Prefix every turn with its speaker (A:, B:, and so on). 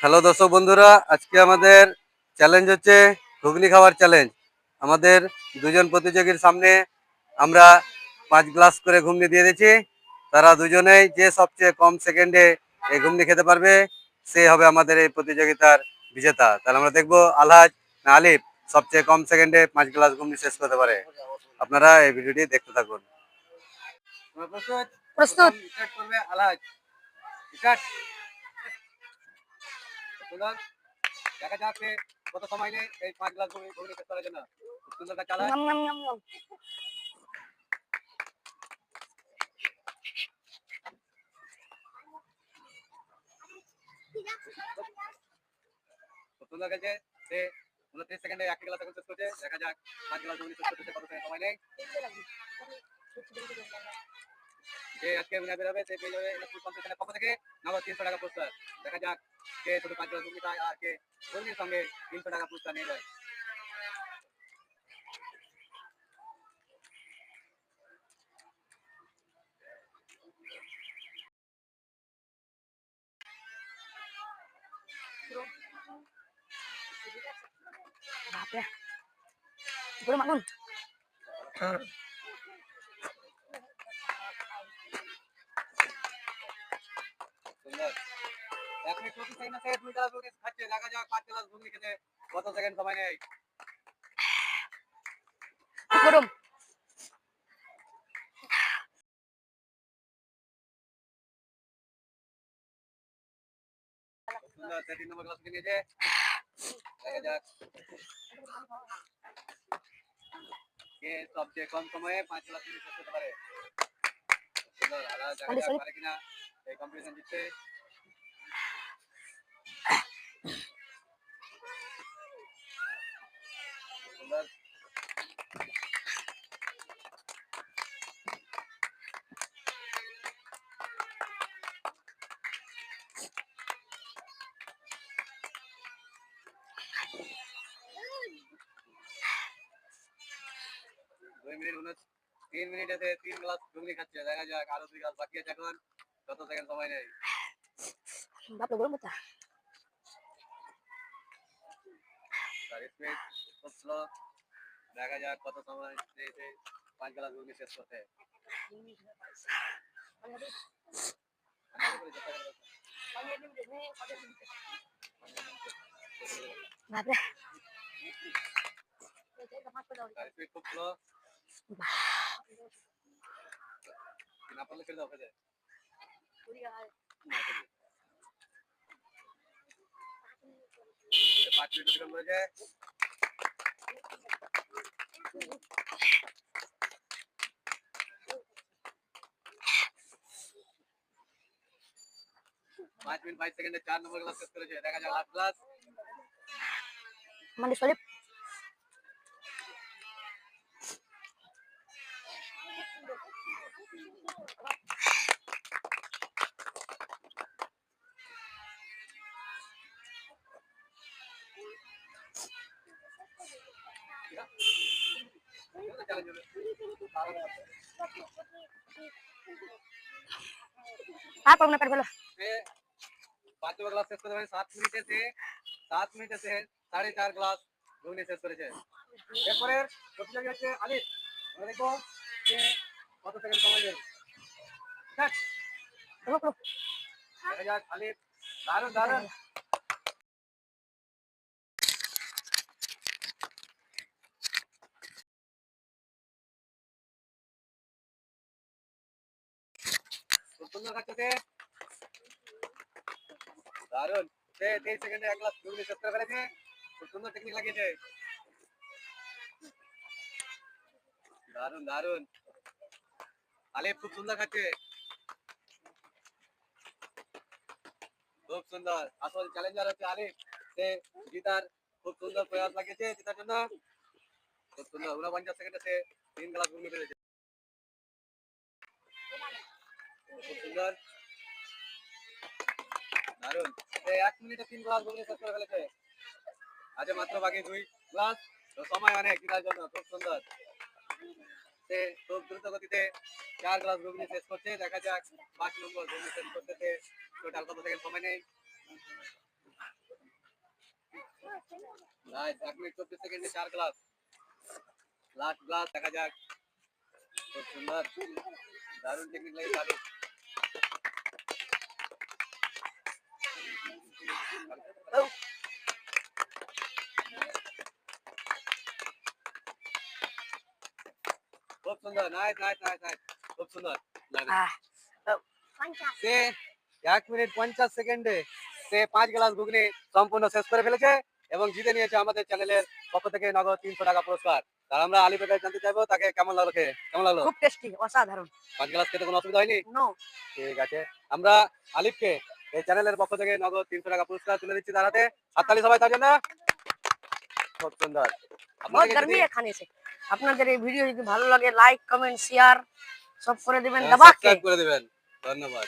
A: Hello দর্শক বন্ধুরা, আজকে আমাদের চ্যালেঞ্জ হচ্ছে ঘুগনি খাওয়ার চ্যালেঞ্জ আমাদের দুজন প্রতিযোগীর সামনে আমরা পাঁচ গ্লাস করে ঘুগনি দিয়ে দিয়েছি। তারা দুজনেই যে সবচেয়ে কম সেকেন্ডে এই ঘুগনি খেতে পারবে, সে হবে আমাদের এই প্রতিযোগিতার বিজেতা। তাহলে আমরা দেখব আলহাজ না আলিফ। সবচেয়ে কম সেকেন্ডে পাঁচ গ্লাস ঘুগনি শেষ করতে পারে। আপনারা এই ভিডিওটি দেখতে থাকুন। প্রস্তুত
B: প্রস্তুত
A: স্টার্ট করবে আলহাজ স্টার্ট সুন্দর দেখা যাক যে কত সময় নেই এই পাঁচ গ্লাস ঘুগনি ঘুগনি শেষ করার জন্য খুব সুন্দর কাজ চালায়
B: নাম নাম নাম নাম।
A: খুব সুন্দর গেছে সে দেখা যাক যে আজকে থেকে তিনশো টাকা পুরস্কার। দেখা যাক, কে শুধু পাঁচ খায় আর কে সঙ্গে তিনশো টাকা পুরস্কার নিয়ে যায়।
B: মাগুন
A: সুন্দর এক মিনিট চব্বিশ সেকেন্ড দুই গ্লাস ঘুগনি খাচ্ছে। দেখা যাক পাঁচ গ্লাস ঘুগনি খেতে কত সেকেন্ড সময় নেই।
B: গরম
A: তিন নম্বর গ্লাস নিয়েছে। কে সবচেয়ে কম সময়ে পাঁচ গ্লাস ঘুগনি শেষ করতে পারে সুন্দর আলাদা দেখা
B: আলি,
A: যাক
B: sorry.
A: পারে কিনা এই কম্পিটিশন জিততে সুন্দর দুই মিনিট উনচ তিন মিনিট আছে তিন গ্লাস ঘুগনি খাচ্ছে। দেখা যাক আরও দুই গ্লাস বাকি আছে এখন। কত সেকেন্ড সময় নেই।
B: বাপরে গরম হচ্ছে
A: স্পিড খুব স্লো দেখা যাক কত সময় নিয়েছে পাঁচ গ্লাস ঘুগনি শেষ করতে।
B: বাপরে
A: খুব স্লো না পারলে ছেড়ে দাও ফেলে পাঁচ মিনিট অতিক্রম করেছে পাঁচ মিনিট বাইশ সেকেন্ডে চার নম্বর গ্লাস শেষ করেছে দেখা যাক লাস্ট গ্লাস
B: মানে সলিপ
A: চ্যালেঞ্জ হবে
B: আর পারব না পেট ভালো
A: সে পাঁচ গ্লাস শেষ করতে সাত মিনিটে সে সাত মিনিটে সে সাড়ে চার গ্লাস ঘুগনি শেষ করেছে। এরপরে প্রতিযোগী হচ্ছে আলিফ। আমরা দেখব যে কত সেকেন্ড সময়
B: রুক
A: দেখা যাক আলিফ। দারুণ দারুণ। সুন্দর খাচ্ছে দারুণ সে তেইশ সেকেন্ডে এক গ্লাস ঘুগনি শেষ করে ফেলেছে খুব সুন্দর টেকনিক লাগিয়েছে দারুণ দারুণ আলিফ খুব সুন্দর খাচ্ছে খুব সুন্দর আসল চ্যালেঞ্জার হচ্ছে আলিফ সে জিতার খুব সুন্দর প্রয়াস লাগিয়েছে জেতার জন্য খুব সুন্দর উনপঞ্চাশ সেকেন্ডে সে তিন গ্লাস ঘুগনি ফেলেছে খুব সুন্দর দারুণ। এক মিনিটে তিন গ্লাস ঘুগনি শেষ করে ফেলেছে। মাত্র বাকি দুই গ্লাস তো সময় অনেক জন্য, খুব সুন্দর। সে খুব দ্রুত গতিতে চার গ্লাস শেষ করছে। দেখা যাক পাঁচ নম্বর শেষ টোটাল কত সেকেন্ড সময় নেই এক মিনিট চব্বিশ সেকেন্ডে চার গ্লাস লাস্ট গ্লাস দেখা যাক। খুব সুন্দর। দারুণ টেকনিক লাগে দারুণ। পাঁচ গ্লাস এবং জিতে নিয়েছে আমাদের চ্যানেলের পক্ষ থেকে নগদ তিনশো টাকা পুরস্কার। তার আমরা আলী পেকার জানতে চাইব তাকে কেমন লাগল কেমন লাগল?
B: অসাধারণ।
A: পাঁচ গ্লাস খেতে কোনো অসুবিধা হয়নি? ঠিক আছে। আমরা আলিফকে এই চ্যানেলের পক্ষ থেকে নগদ তিনশো টাকা পুরস্কার তুলে দিচ্ছি তার হাতে। হাততালি সবাই তার জন্য। খুব সুন্দর।
B: আপনাদের এই ভিডিও যদি ভালো লাগে লাইক কমেন্ট শেয়ার সব করে দেবেন।
A: হ্যাঁ, করে দেবেন। ধন্যবাদ।